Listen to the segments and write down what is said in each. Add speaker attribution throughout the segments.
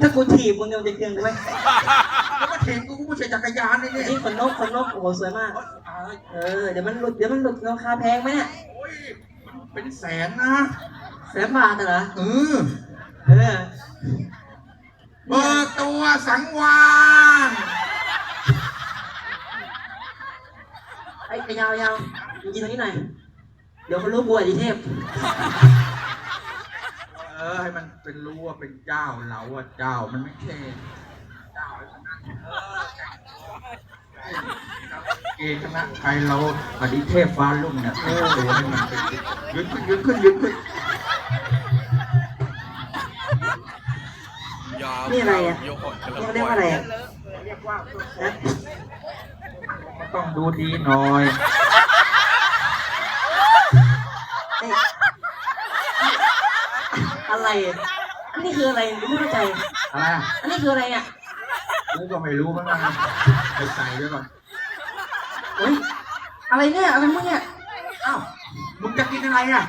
Speaker 1: ถ้ากูถีบมึงเนี่ยมันจะเคืองกูไหม
Speaker 2: แล้วก็เถียงกูกูไม่ใช่จักรยานเลยเนี่ย
Speaker 1: นี่ขนนกขนนกโอ้โหสวยมาก
Speaker 2: เอ้ย
Speaker 1: เออเดี๋ยวมันหลุดเดี๋ยวมันหลุดราคาแพงไหมเนี่ย
Speaker 2: โอ้ยมันเป็นแสนนะ
Speaker 1: แสนบาทเหรอ
Speaker 2: เออ
Speaker 1: เออ
Speaker 2: เปิดตัวสังวาน
Speaker 1: ไอ้ไอ้ยาวยาวมึงกินตรงนี้หน่อยเดี๋ยวเขารู้บัวดิเทพ
Speaker 2: เออ ให้มันเป็นรู้ว่าเป็นเจ้าเราอะเจ้ามันไม่ใช่เจ้าแล้วนะเออเกย์คณะไทยเราอดีเทพฟ้าลุ่มเนี่ยเออตัวให้มันเป็นยืนขึ้นยืนขึ้นยืนขึ้น
Speaker 1: นี่อะไรอะนี่เขาเรียกว่าอะไรอะนะ
Speaker 2: ก็ต้องดูดีหน่อย
Speaker 1: อะไรอะอันนี้คืออะไรกูไม่เข้าใจ
Speaker 2: อะไรอะ
Speaker 1: อันนี้คืออะไรเนี่ย
Speaker 2: กูก็ไม่รู้เหมือนกันไปใส่ไว้ก่อน
Speaker 1: เฮ้ยอะไรเนี่ยอะไรมึงเนี่ย
Speaker 2: อ้าวมึงจะกินอะไรอะ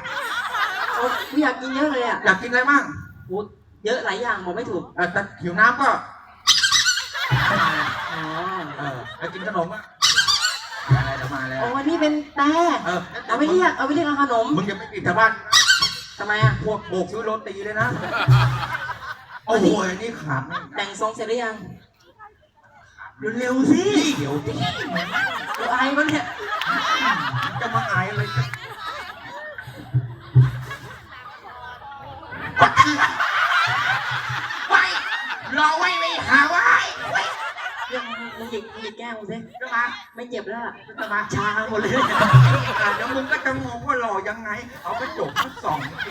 Speaker 1: โอ้กูอยากกินเยอะเลยอะ
Speaker 2: อยากกินอะไรบ้าง
Speaker 1: โอ้เยอะหลายอย่างบอกไม่ถูก
Speaker 2: เออแต่หิวน้ำก็
Speaker 1: อ๋อ
Speaker 2: เออแล้วกินขนมอะอะไรเดี๋ยวมาแล้ว
Speaker 1: โอ้อันนี้เป็นแต่
Speaker 2: เออ
Speaker 1: เอาไปเรียกเอาไปเรียกเอาขนม
Speaker 2: มึงจะไม่ปิดชาวบ้าน
Speaker 1: ทำไมอะ
Speaker 2: พวกโบกซื้อโรตีเลยนะ โอ้โหอันนี่ขาดไม่
Speaker 1: แต่งทรงเสร็จหรือยัง
Speaker 2: เร็วๆสิเดี๋ยวดิ
Speaker 1: กูอายมันเนี่ย
Speaker 2: จะมาอายอะไรกันไปรอไว้ไว้หาไว้ไว้
Speaker 1: เรื่องมึง หยิกมึงหยิกแก้มกูสิ
Speaker 2: จะมา
Speaker 1: ไม่เจ็บแล้วล่ะ
Speaker 2: จะมา
Speaker 1: ชาหมดเลย
Speaker 2: อะเดี๋ยวมึงก็จะงงว่าหล่อยังไง เอากระจกมาส่องสิเ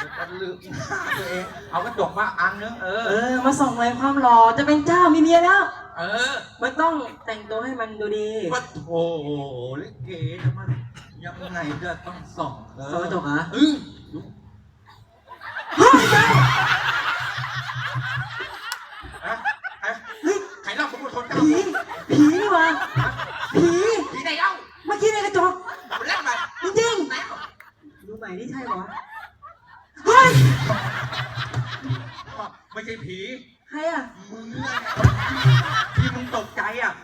Speaker 2: ดี๋ยวจะลืมหน้าตัวเองเอากระจกมาอันนึงเอ
Speaker 1: เอ
Speaker 2: อ
Speaker 1: อ มาส่องเลยความหล่อจะเป็นเจ้ามีเมียแล้ว
Speaker 2: เออ
Speaker 1: มันต้องแต่งตัวให้มันดูดี
Speaker 2: ว่าโถลิเกนะมันยังไงก็ต้องส่องเออ
Speaker 1: ส่องกระจกเหรอ
Speaker 2: เออดู
Speaker 1: เฮ้ยเจ้า
Speaker 2: ฮะฮะ
Speaker 1: เฮ้ย
Speaker 2: ใครเล่าผมคนเจ้า
Speaker 1: ผี ผีนี่หวะผี
Speaker 2: ผีไหนเล่า
Speaker 1: เมื่อกี้ในกระจก
Speaker 2: มันเล่นมา
Speaker 1: จริง
Speaker 2: ไหนเล่า
Speaker 1: ๆดูใหม่นี่ใช่เหรอเฮ้ย
Speaker 2: ไม่ใช่ผี
Speaker 1: ใครอะ
Speaker 2: มึงเนี่ยที่มึงตกใจอะ